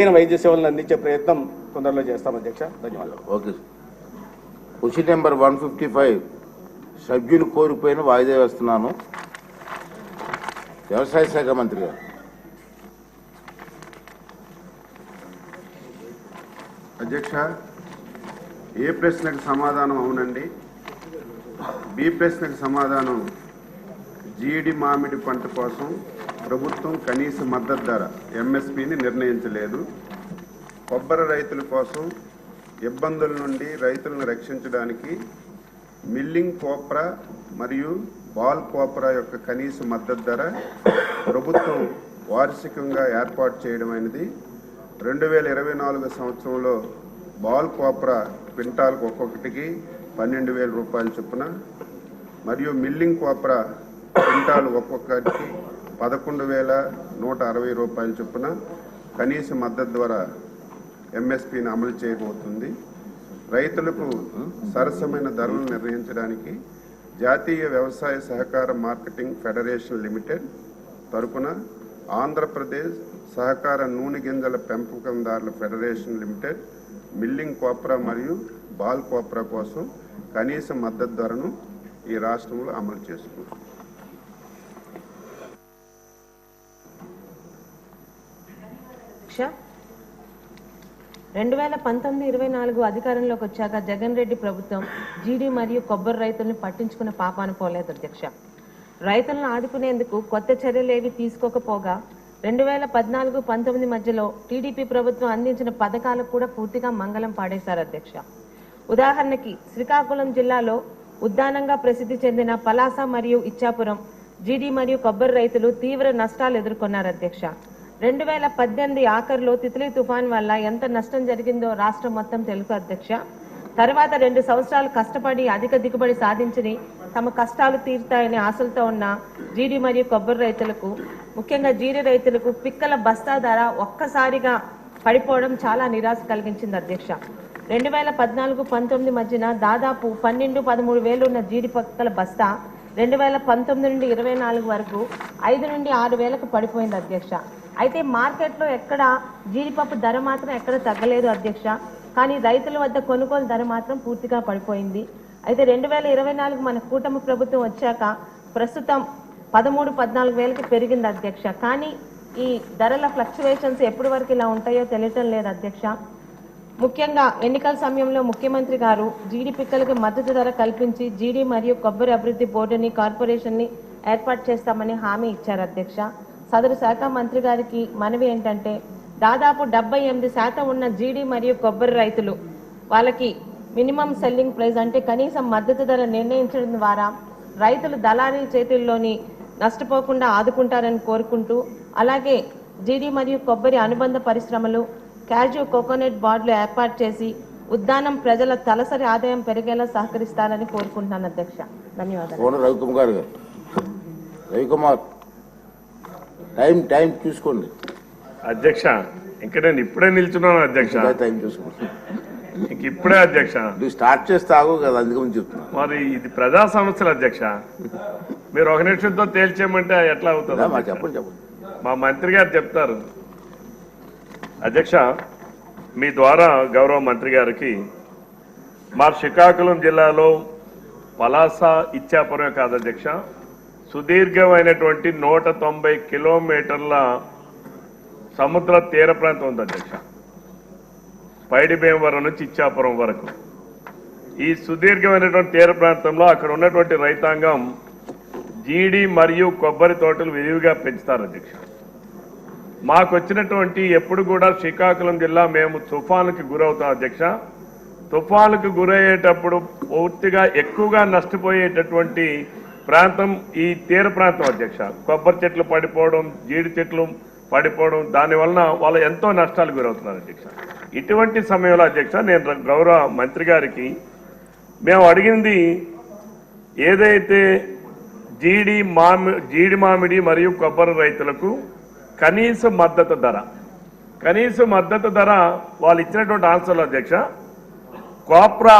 మెరుగైన వైద్య సేవలను అందించే ప్రయత్నం తొందరలో చేస్తాం అధ్యక్ష. ధన్యవాదాలు. Okay question number one fifty five సభ్యులు కోరిపోయిన వాయిదా వేస్తున్నాను. వ్యవసాయ శాఖ మంత్రి గారు. అధ్యక్ష ఏ ప్రశ్నకు సమాధానం అవునండి? బి ప్రశ్నకు సమాధానం జీడి మామిడి పంట కోసం ప్రభుత్వం కనీస మద్దతు ధర ఎంఎస్పిని నిర్ణయించలేదు. కొబ్బరి రైతుల కోసం ఇబ్బందుల నుండి రైతులను రక్షించడానికి మిల్లింగ్ కోప్రా మరియు బాల్ కోప్రా యొక్క కనీస మద్దతు ధర ప్రభుత్వం వార్షికంగా ఏర్పాటు చేయడమైనది రెండు వేల ఇరవై నాలుగు సంవత్సరంలో బాల్ కోప్రా క్వింటాల్కు ఒక్కొక్కటికి పన్నెండు వేల రూపాయల చొప్పున మరియు మిల్లింగ్ కోప్రా క్వింటాల్ ఒక్కొక్కటికి పదకొండు వేల నూట అరవై రూపాయల చొప్పున కనీస మద్దతు ద్వారా ఎంఎస్పిని అమలు చేయబోతుంది. రైతులకు సరసమైన ధరలు నిర్ణయించడానికి జాతీయ వ్యవసాయ సహకార మార్కెటింగ్ ఫెడరేషన్ లిమిటెడ్ తరపున ఆంధ్రప్రదేశ్ సహకార నూనె గింజల పెంపకందారుల ఫెడరేషన్ లిమిటెడ్ మిల్లింగ్ కోప్రా మరియు బాల్ కోప్రా కోసం కనీస మద్దతు ధరను ఈ రాష్ట్రంలో అమలు చేసుకుంది శిక్ష రెండు వేల పంతొమ్మిది ఇరవై నాలుగు అధికారంలోకి వచ్చాక జగన్ రెడ్డి ప్రభుత్వం జీడి మరియు కొబ్బరి రైతుల్ని పట్టించుకునే పాపాను పోలేదు అధ్యక్ష. రైతులను ఆదుకునేందుకు కొత్త చర్యలేవి తీసుకోకపోగా రెండు వేల పద్నాలుగు పంతొమ్మిది మధ్యలో టీడీపీ ప్రభుత్వం అందించిన పథకాలకు కూడా పూర్తిగా మంగళం పాడేశారు అధ్యక్ష. ఉదాహరణకి శ్రీకాకుళం జిల్లాలో ఉద్దానంగా ప్రసిద్ధి చెందిన పలాస మరియు ఇచ్చాపురం జీడి మరియు కొబ్బరి రైతులు తీవ్ర నష్టాలు ఎదుర్కొన్నారు అధ్యక్ష. రెండు వేల పద్దెనిమిది ఆఖరులో తిత్లీ తుఫాన్ వల్ల ఎంత నష్టం జరిగిందో రాష్ట్రం మొత్తం తెలుగు అధ్యక్ష. తర్వాత రెండు సంవత్సరాలు కష్టపడి అధిక దిగుబడి సాధించి తమ కష్టాలు తీరుతాయనే ఆశలతో ఉన్న జీడి మరియు కొబ్బరి రైతులకు ముఖ్యంగా జీడి రైతులకు పిక్కల బస్తా ధర ఒక్కసారిగా పడిపోవడం చాలా నిరాశ కలిగించింది అధ్యక్ష. రెండు వేల పద్నాలుగు పంతొమ్మిది మధ్యన దాదాపు పన్నెండు పదమూడు వేలు ఉన్న జీడి పక్కల బస్తా రెండు వేల పంతొమ్మిది నుండి ఇరవై నాలుగు వరకు ఐదు నుండి ఆరు వేలకు పడిపోయింది అధ్యక్ష. అయితే మార్కెట్లో ఎక్కడ జీడిపప్పు ధర మాత్రం ఎక్కడ తగ్గలేదు అధ్యక్ష. కానీ రైతుల వద్ద కొనుగోలు ధర మాత్రం పూర్తిగా పడిపోయింది. అయితే రెండు వేల ఇరవై నాలుగు మన కూటమి ప్రభుత్వం వచ్చాక ప్రస్తుతం పదమూడు పద్నాలుగు వేలకి పెరిగింది అధ్యక్ష. కానీ ఈ ధరల ఫ్లక్చువేషన్స్ ఎప్పటి వరకు ఇలా ఉంటాయో తెలియటం లేదు అధ్యక్ష. ముఖ్యంగా ఎన్నికల సమయంలో ముఖ్యమంత్రి గారు జీడి పిక్కలకు మద్దతు ధర కల్పించి జీడి మరియు కొబ్బరి అభివృద్ధి బోర్డుని కార్పొరేషన్ని ఏర్పాటు చేస్తామని హామీ ఇచ్చారు అధ్యక్ష. సదరు శాఖ మంత్రి గారికి మనవి ఏంటంటే దాదాపు డెబ్బై ఎనిమిది శాతం ఉన్న జీడి మరియు కొబ్బరి రైతులు వాళ్ళకి మినిమం సెల్లింగ్ ప్రైస్ అంటే కనీసం మద్దతు ధర నిర్ణయించడం ద్వారా రైతులు దళారీ చేతుల్లోని నష్టపోకుండా ఆదుకుంటారని కోరుకుంటూ అలాగే జీడి మరియు కొబ్బరి అనుబంధ పరిశ్రమలు క్యాజు కోకోనట్ బార్డులు ఏర్పాటు చేసి ఉద్దానం ప్రజల తలసరి ఆదాయం పెరిగేలా సహకరిస్తారని కోరుకుంటున్నాను అధ్యక్ష. ధన్యవాదాలు. రవికుమార్ గారు. రవికుమార్ టైం టైం చూసుకోండి. అధ్యక్ష ఇంకా నేను ఇప్పుడే నిల్చున్నాను అధ్యక్ష. టైం చూసుకోండి. ఇంక ఇప్పుడే అధ్యక్ష. నువ్వు స్టార్ట్ చేస్తావు కదా అందుకని చెప్తున్నా. మరి ఇది ప్రజా సమస్యలు అధ్యక్ష. మీరు ఒక నిమిషంతో తేల్చేయమంటే ఎట్లా అవుతుంది? చెప్పండి చెప్పండి. మా మంత్రి గారు చెప్తారు. అధ్యక్ష మీ ద్వారా గౌరవ మంత్రి గారికి మా శ్రీకాకుళం జిల్లాలో పలాస ఇచ్చాపురమే కాదు అధ్యక్ష సుదీర్ఘమైనటువంటి నూట తొంభై కిలోమీటర్ల సముద్ర తీర ప్రాంతం ఉంది అధ్యక్ష. పైడి భీమవరం నుంచి ఇచ్చాపురం వరకు. ఈ సుదీర్ఘమైనటువంటి తీర ప్రాంతంలో అక్కడ ఉన్నటువంటి రైతాంగం జీడి మరియు కొబ్బరి తోటలు విరివిగా పెంచుతారు అధ్యక్ష. మాకు వచ్చినటువంటి ఎప్పుడు కూడా శ్రీకాకుళం జిల్లా మేము తుఫానుకి గురవుతాం అధ్యక్ష. తుఫానుకు గురయ్యేటప్పుడు పూర్తిగా ఎక్కువగా నష్టపోయేటటువంటి ప్రాంతం ఈ తీర ప్రాంతం అధ్యక్ష. కొబ్బరి చెట్లు పడిపోవడం జీడి చెట్లు పడిపోవడం దానివలన వాళ్ళు ఎంతో నష్టాలు గురవుతున్నారు అధ్యక్ష. ఇటువంటి సమయంలో అధ్యక్ష నేను గౌరవ మంత్రి గారికి మేము అడిగింది ఏదైతే జీడి మామి జీడి మామిడి మరియు కొబ్బరి రైతులకు కనీస మద్దతు ధర. కనీస మద్దతు ధర వాళ్ళు ఇచ్చినటువంటి ఆన్సర్లు అధ్యక్ష కోప్రా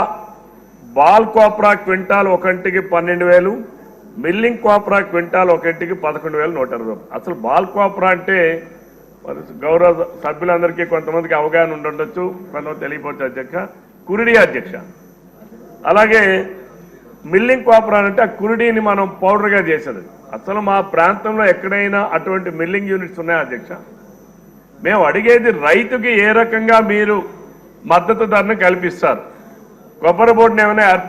బాల్ కోప్రా క్వింటాల్ ఒకంటికి పన్నెండు వేలు మిల్లింగ్ కోప్రా క్వింటాల్ ఒకంటికి పదకొండు వేలు నూట అరవై అసలు బాల్ కోప్రా అంటే గౌరవ సభ్యులందరికీ కొంతమందికి అవగాహన ఉండొచ్చు కొంతమంది తెలియపోవచ్చు అధ్యక్ష. కురిడి అధ్యక్ష. అలాగే మిల్లింగ్ కోపరా అంటే ఆ కురిడిని మనం పౌడర్గా చేసేది. అసలు మా ప్రాంతంలో ఎక్కడైనా అటువంటి మిల్లింగ్ యూనిట్స్ ఉన్నాయా అధ్యక్ష? మేము అడిగేది రైతుకి ఏ రకంగా మీరు మద్దతు ధరను కల్పిస్తారు. కొబ్బరి బోర్డును ఏమైనా ఏర్పాటు